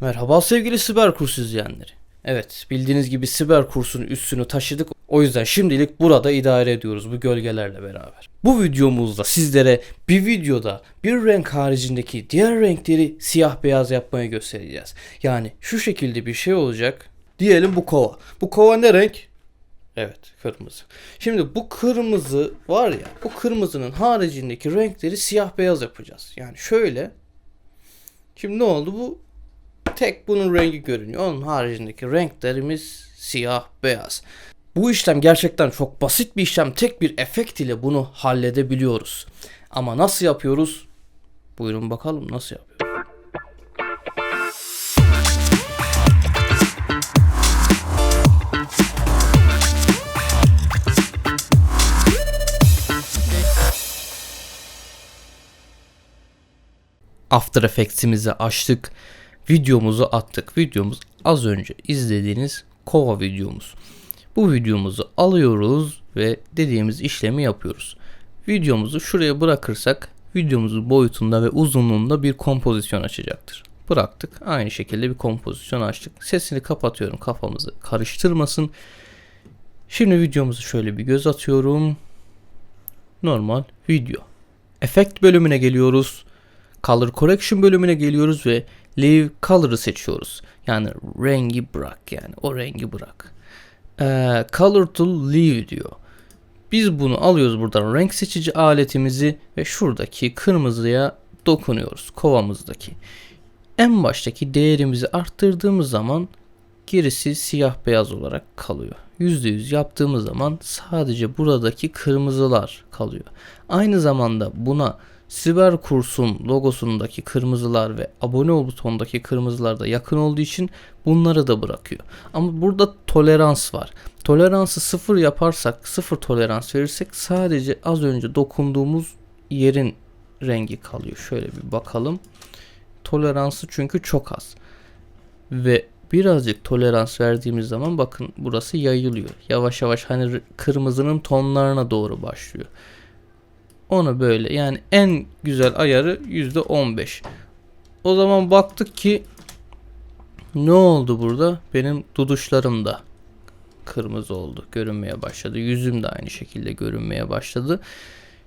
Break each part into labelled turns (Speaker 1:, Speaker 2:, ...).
Speaker 1: Merhaba sevgili siber kurs izleyenleri. Evet bildiğiniz gibi siber kursun üstünü taşıdık. O yüzden şimdilik burada idare ediyoruz bu gölgelerle beraber. Bu videomuzda sizlere bir videoda bir renk haricindeki diğer renkleri siyah beyaz yapmayı göstereceğiz. Yani şu şekilde bir şey olacak. Diyelim bu kova. Bu kova ne renk? Evet kırmızı. Şimdi bu kırmızı var ya bu kırmızının haricindeki renkleri siyah beyaz yapacağız. Yani şöyle. Şimdi ne oldu bu tek bunun rengi görünüyor. Onun haricindeki renklerimiz siyah beyaz. Bu işlem gerçekten çok basit bir işlem. Tek bir efekt ile bunu halledebiliyoruz. Ama nasıl yapıyoruz? Buyurun bakalım nasıl yapıyoruz. After Effects'imizi açtık. Videomuzu attık. Videomuz az önce izlediğiniz kova videomuz. Bu videomuzu alıyoruz ve dediğimiz işlemi yapıyoruz. Videomuzu şuraya bırakırsak videomuzun boyutunda ve uzunluğunda bir kompozisyon açacaktır. Bıraktık. Aynı şekilde bir kompozisyon açtık. Sesini kapatıyorum kafamızı karıştırmasın. Şimdi videomuzu şöyle bir göz atıyorum. Normal video. Efekt bölümüne geliyoruz. Color Correction bölümüne geliyoruz ve Leave Color'ı seçiyoruz. Yani rengi bırak yani o rengi bırak. Ee, color to Leave diyor. Biz bunu alıyoruz buradan renk seçici aletimizi ve şuradaki kırmızıya dokunuyoruz kovamızdaki. En baştaki değerimizi arttırdığımız zaman gerisi siyah beyaz olarak kalıyor. %100 yaptığımız zaman sadece buradaki kırmızılar kalıyor. Aynı zamanda buna Siber kursun logosundaki kırmızılar ve abone ol butonundaki kırmızılar da yakın olduğu için bunları da bırakıyor. Ama burada tolerans var. Toleransı sıfır yaparsak, sıfır tolerans verirsek sadece az önce dokunduğumuz yerin rengi kalıyor. Şöyle bir bakalım. Toleransı çünkü çok az. Ve birazcık tolerans verdiğimiz zaman bakın burası yayılıyor. Yavaş yavaş hani kırmızının tonlarına doğru başlıyor. Onu böyle yani en güzel ayarı yüzde 15. O zaman baktık ki ne oldu burada? Benim duduşlarım da kırmızı oldu. Görünmeye başladı. Yüzüm de aynı şekilde görünmeye başladı.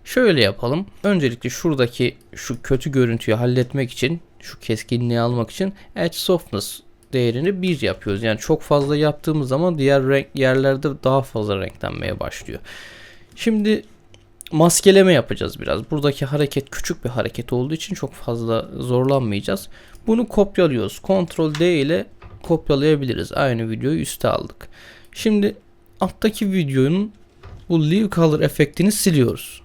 Speaker 1: Şöyle yapalım. Öncelikle şuradaki şu kötü görüntüyü halletmek için, şu keskinliği almak için Edge Softness değerini 1 yapıyoruz. Yani çok fazla yaptığımız zaman diğer renk yerlerde daha fazla renklenmeye başlıyor. Şimdi maskeleme yapacağız biraz. Buradaki hareket küçük bir hareket olduğu için çok fazla zorlanmayacağız. Bunu kopyalıyoruz. Ctrl D ile kopyalayabiliriz. Aynı videoyu üste aldık. Şimdi alttaki videonun bu Leave Color efektini siliyoruz.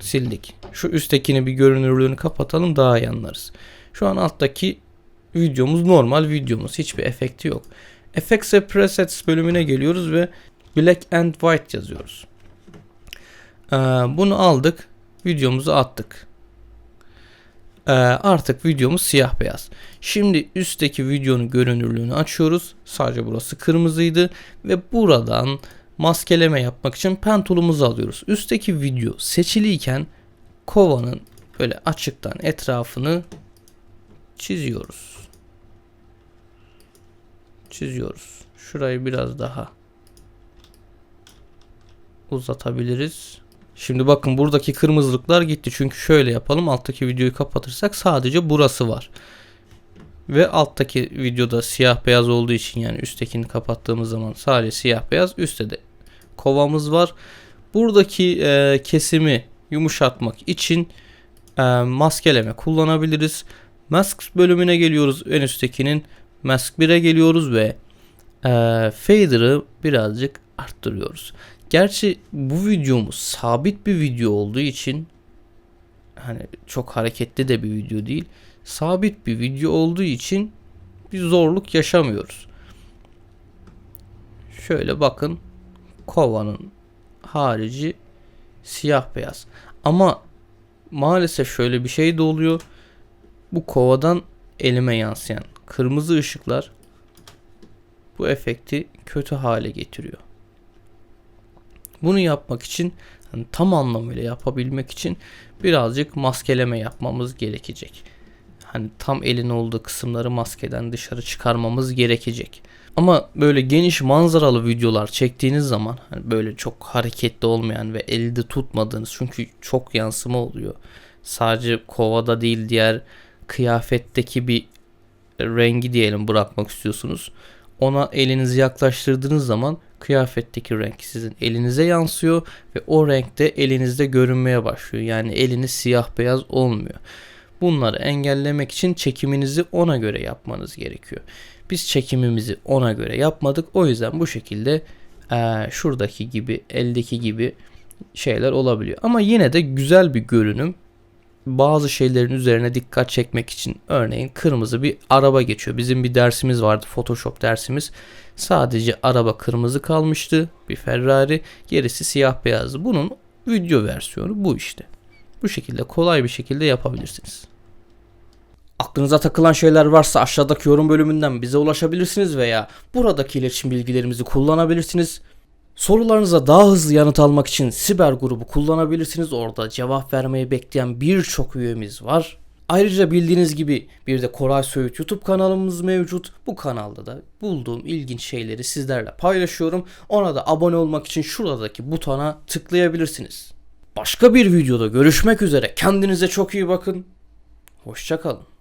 Speaker 1: Sildik. Şu üsttekini bir görünürlüğünü kapatalım daha iyi anlarız. Şu an alttaki videomuz normal videomuz. Hiçbir efekti yok. Effects ve Presets bölümüne geliyoruz ve Black and White yazıyoruz. Ee, bunu aldık. Videomuzu attık. Ee, artık videomuz siyah beyaz. Şimdi üstteki videonun görünürlüğünü açıyoruz. Sadece burası kırmızıydı. Ve buradan maskeleme yapmak için pen alıyoruz. Üstteki video seçiliyken kovanın böyle açıktan etrafını çiziyoruz. Çiziyoruz. Şurayı biraz daha uzatabiliriz. Şimdi bakın buradaki kırmızılıklar gitti. Çünkü şöyle yapalım. Alttaki videoyu kapatırsak sadece burası var. Ve alttaki videoda siyah beyaz olduğu için yani üsttekini kapattığımız zaman sadece siyah beyaz. Üstte de kovamız var. Buradaki e, kesimi yumuşatmak için e, maskeleme kullanabiliriz. Mask bölümüne geliyoruz. En üsttekinin Mask 1'e geliyoruz ve e, Fader'ı birazcık arttırıyoruz. Gerçi bu videomuz sabit bir video olduğu için hani çok hareketli de bir video değil. Sabit bir video olduğu için bir zorluk yaşamıyoruz. Şöyle bakın kovanın harici siyah beyaz. Ama maalesef şöyle bir şey de oluyor. Bu kovadan elime yansıyan kırmızı ışıklar bu efekti kötü hale getiriyor. Bunu yapmak için yani tam anlamıyla yapabilmek için birazcık maskeleme yapmamız gerekecek. hani tam elin olduğu kısımları maskeden dışarı çıkarmamız gerekecek. Ama böyle geniş manzaralı videolar çektiğiniz zaman hani böyle çok hareketli olmayan ve elde tutmadığınız çünkü çok yansıma oluyor. Sadece kovada değil diğer kıyafetteki bir rengi diyelim bırakmak istiyorsunuz. Ona elinizi yaklaştırdığınız zaman kıyafetteki renk sizin elinize yansıyor ve o renkte elinizde görünmeye başlıyor. Yani eliniz siyah beyaz olmuyor. Bunları engellemek için çekiminizi ona göre yapmanız gerekiyor. Biz çekimimizi ona göre yapmadık. O yüzden bu şekilde eee, şuradaki gibi, eldeki gibi şeyler olabiliyor. Ama yine de güzel bir görünüm. Bazı şeylerin üzerine dikkat çekmek için örneğin kırmızı bir araba geçiyor. Bizim bir dersimiz vardı Photoshop dersimiz. Sadece araba kırmızı kalmıştı. Bir Ferrari, gerisi siyah beyazdı. Bunun video versiyonu bu işte. Bu şekilde kolay bir şekilde yapabilirsiniz. Aklınıza takılan şeyler varsa aşağıdaki yorum bölümünden bize ulaşabilirsiniz veya buradaki iletişim bilgilerimizi kullanabilirsiniz. Sorularınıza daha hızlı yanıt almak için Siber grubu kullanabilirsiniz. Orada cevap vermeyi bekleyen birçok üyemiz var. Ayrıca bildiğiniz gibi bir de Koray Söğüt YouTube kanalımız mevcut. Bu kanalda da bulduğum ilginç şeyleri sizlerle paylaşıyorum. Ona da abone olmak için şuradaki butona tıklayabilirsiniz. Başka bir videoda görüşmek üzere. Kendinize çok iyi bakın. Hoşçakalın.